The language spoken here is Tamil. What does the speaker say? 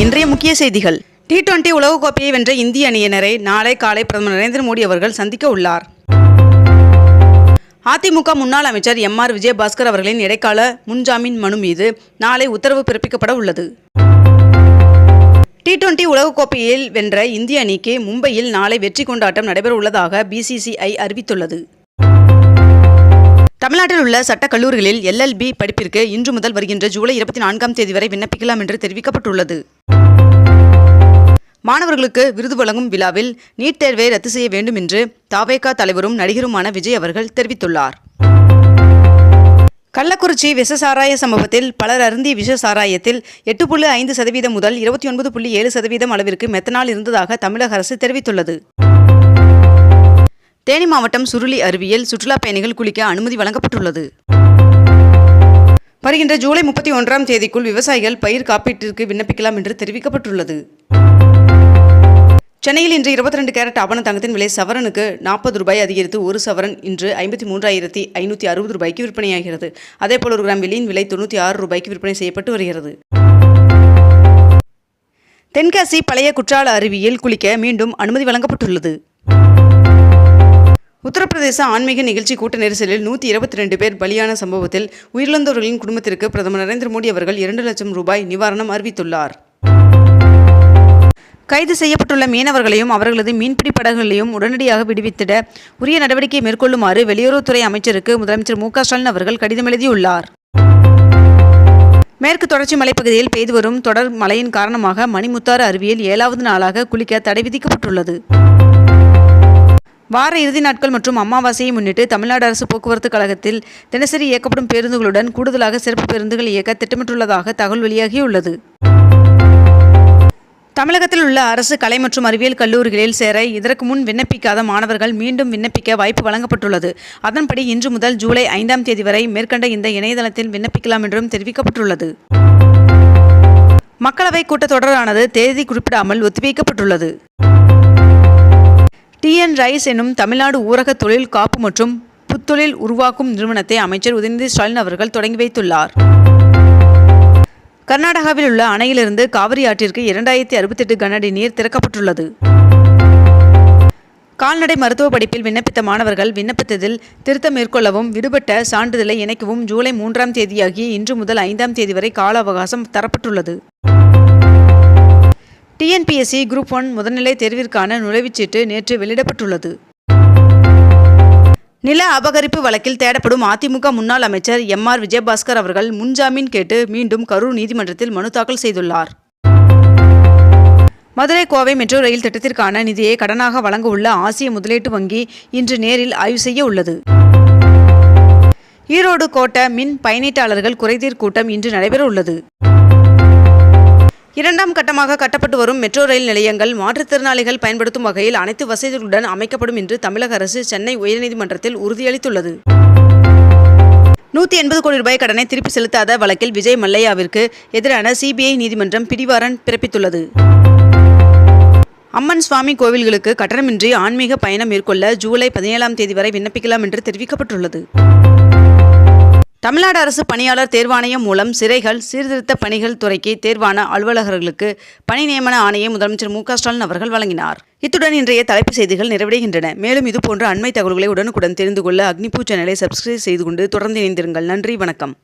இன்றைய முக்கிய செய்திகள். டி டுவெண்டி உலகக்கோப்பையை வென்ற இந்திய அணியினரை நாளை காலை பிரதமர் நரேந்திர மோடி அவர்கள் சந்திக்க உள்ளார். அதிமுக முன்னாள் அமைச்சர் எம் ஆர் விஜயபாஸ்கர் அவர்களின் இடைக்கால முன்ஜாமீன் மனு மீது நாளை உத்தரவு பிறப்பிக்கப்பட உள்ளது. டி டுவெண்டி உலகக்கோப்பையில் வென்ற இந்திய அணிக்கு மும்பையில் நாளை வெற்றி கொண்டாட்டம் நடைபெற உள்ளதாக பிசிசிஐ அறிவித்துள்ளது. தமிழ்நாட்டில் உள்ள சட்டக் கல்லூரிகளில் எல்எல்பி படிப்பிற்கு இன்று முதல் வருகின்ற ஜூலை இருபத்தி நான்காம் தேதி வரை விண்ணப்பிக்கலாம் என்று தெரிவிக்கப்பட்டுள்ளது. மாணவர்களுக்கு விருது வழங்கும் விழாவில் நீட் தேர்வை ரத்து செய்ய வேண்டும் என்று தாவேகா தலைவரும் நடிகருமான விஜய் அவர்கள் தெரிவித்துள்ளார். கள்ளக்குறிச்சி விஷ சாராய சம்பவத்தில் பலர் அருந்திய விஷ சாராயத்தில் எட்டு புள்ளி ஐந்து சதவீதம் முதல் இருபத்தி ஒன்பது புள்ளி ஏழு சதவீதம் அளவிற்கு மெத்தனால் இருந்ததாக தமிழக அரசு தெரிவித்துள்ளது. தேனி மாவட்டம் சுருளி அருவியில் சுற்றுலா பயணிகள் குளிக்க அனுமதி வழங்கப்பட்டுள்ளது. வருகின்ற ஜூலை முப்பத்தி ஒன்றாம் தேதிக்குள் விவசாயிகள் பயிர் காப்பீட்டிற்கு விண்ணப்பிக்கலாம் என்று தெரிவிக்கப்பட்டுள்ளது. சென்னையில் இன்று இருபத்தி ரெண்டு கேரட் ஆபண தங்கத்தின் விலை சவரனுக்கு நாற்பது ரூபாய் அதிகரித்து ஒரு சவரன் இன்று ஐம்பத்தி மூன்றாயிரத்தி ஐநூற்றி அறுபது ரூபாய்க்கு விற்பனையாகிறது. அதேபோல் ஒரு கிராம் வெளியின் விலை தொண்ணூற்றி ஆறு ரூபாய்க்கு விற்பனை செய்யப்பட்டு வருகிறது. தென்காசி பழைய குற்றால அருவியில் குளிக்க மீண்டும் அனுமதி வழங்கப்பட்டுள்ளது. உத்தரப்பிரதேச ஆன்மீக நிகழ்ச்சி கூட்ட நெரிசலில் நூற்றி இருபத்தி ரெண்டு பேர் பலியான சம்பவத்தில் உயிரிழந்தவர்களின் குடும்பத்திற்கு பிரதமர் நரேந்திர மோடி அவர்கள் இரண்டு லட்சம் ரூபாய் நிவாரணம் அறிவித்துள்ளார். கைது செய்யப்பட்டுள்ள மீனவர்களையும் அவர்களது மீன்பிடி படகுகளையும் உடனடியாக விடுவித்திட உரிய நடவடிக்கை மேற்கொள்ளுமாறு வெளியுறவுத்துறை அமைச்சருக்கு முதலமைச்சர் மு ஸ்டாலின் அவர்கள் கடிதம் எழுதியுள்ளார். மேற்கு தொடர்ச்சி மலைப்பகுதியில் பெய்து வரும் தொடர் மழையின் காரணமாக மணிமுத்தாறு அருவியில் ஏழாவது நாளாக குளிக்க தடை விதிக்கப்பட்டுள்ளது. வார இறுதி நாட்கள் மற்றும் அமாவாசையை முன்னிட்டு தமிழ்நாடு அரசு போக்குவரத்து கழகத்தில் தினசரி இயக்கப்படும் பேருந்துகளுடன் கூடுதலாக சிறப்பு பேருந்துகள் இயக்க திட்டமிட்டுள்ளதாக தகவல் வெளியாகியுள்ளது. தமிழகத்தில் உள்ள அரசு கலை மற்றும் அறிவியல் கல்லூரிகளில் சேர இதற்கு முன் விண்ணப்பிக்காத மாணவர்கள் மீண்டும் விண்ணப்பிக்க வாய்ப்பு வழங்கப்பட்டுள்ளது. அதன்படி இன்று முதல் ஜூலை ஐந்தாம் தேதி வரை மேற்கண்ட இந்த இணையதளத்தில் விண்ணப்பிக்கலாம் என்றும் தெரிவிக்கப்பட்டுள்ளது. மக்களவை கூட்டத்தொடரானது தேதி குறிப்பிடாமல் ஒத்திவைக்கப்பட்டுள்ளது. டிஎன் ரைஸ் எனும் தமிழ்நாடு ஊரக தொழில் காப்பு மற்றும் புத்தொழில் உருவாக்கும் நிறுவனத்தை அமைச்சர் உதயநிதி ஸ்டாலின் அவர்கள் தொடங்கி வைத்துள்ளார். கர்நாடகாவில் உள்ள அணையிலிருந்து காவிரி ஆற்றிற்கு இரண்டாயிரத்தி அறுபத்தெட்டு கனஅடி நீர் திறக்கப்பட்டுள்ளது. கால்நடை மருத்துவ படிப்பில் விண்ணப்பித்த மாணவர்கள் விண்ணப்பித்ததில் திருத்தம் மேற்கொள்ளவும் விடுபட்ட சான்றிதழை இணைக்கவும் ஜூலை மூன்றாம் தேதியாகிய இன்று முதல் ஐந்தாம் தேதி வரை கால அவகாசம் தரப்பட்டுள்ளது. டிஎன்பிஎஸ்சி குரூப் ஒன் முதல்நிலை தேர்விற்கான நுழைவுச்சீட்டு நேற்று வெளியிடப்பட்டுள்ளது. நில அபகரிப்பு வழக்கில் தேடப்படும் அதிமுக முன்னாள் அமைச்சர் எம் ஆர் விஜயபாஸ்கர் அவர்கள் முன்ஜாமீன் கேட்டு மீண்டும் கரூர் நீதிமன்றத்தில் மனு தாக்கல் செய்துள்ளார். மதுரை கோவை மெட்ரோ ரயில் திட்டத்திற்கான நிதியை கடனாக வழங்க உள்ள ஆசிய முதலீட்டு வங்கி இன்று நேரில் ஆய்வு செய்ய உள்ளது. ஈரோடு கோட்ட மின் பயணீட்டாளர்கள் குறைதீர் கூட்டம் இன்று நடைபெற உள்ளது. இரண்டாம் கட்டமாக கட்டப்பட்டு வரும் மெட்ரோ ரயில் நிலையங்கள் மாற்றுத்திறனாளிகள் பயன்படுத்தும் வகையில் அனைத்து வசதிகளுடன் அமைக்கப்படும் என்று தமிழக அரசு சென்னை உயர்நீதிமன்றத்தில் உறுதியளித்துள்ளது. நூற்றி எண்பது கோடி ரூபாய் கடனை திருப்பி செலுத்தாத வழக்கில் விஜய் மல்லையாவிற்கு எதிரான சிபிஐ நீதிமன்றம் பிடிவாரன் பிறப்பித்துள்ளது. அம்மன் சுவாமி கோவில்களுக்கு கட்டணமின்றி ஆன்மீக பயணம் மேற்கொள்ள ஜூலை பதினேழாம் தேதி வரை விண்ணப்பிக்கலாம் என்று தெரிவிக்கப்பட்டுள்ளது. தமிழ்நாடு அரசு பணியாளர் தேர்வாணையம் மூலம் சிறைகள் சீர்திருத்த பணிகள் துறைக்கு தேர்வான அலுவலர்களுக்கு பணி நியமன ஆணையை முதலமைச்சர் மு ஸ்டாலின் அவர்கள் வழங்கினார். இத்துடன் இன்றைய தலைப்புச் செய்திகள் நிறைவடைகின்றன. மேலும் இதுபோன்ற அண்மை தகவல்களை உடனுக்குடன் தெரிந்து கொள்ள அக்னிபூ சேனலை சப்ஸ்கிரைப் செய்து கொண்டு தொடர்ந்து இணைந்திருங்கள். நன்றி வணக்கம்.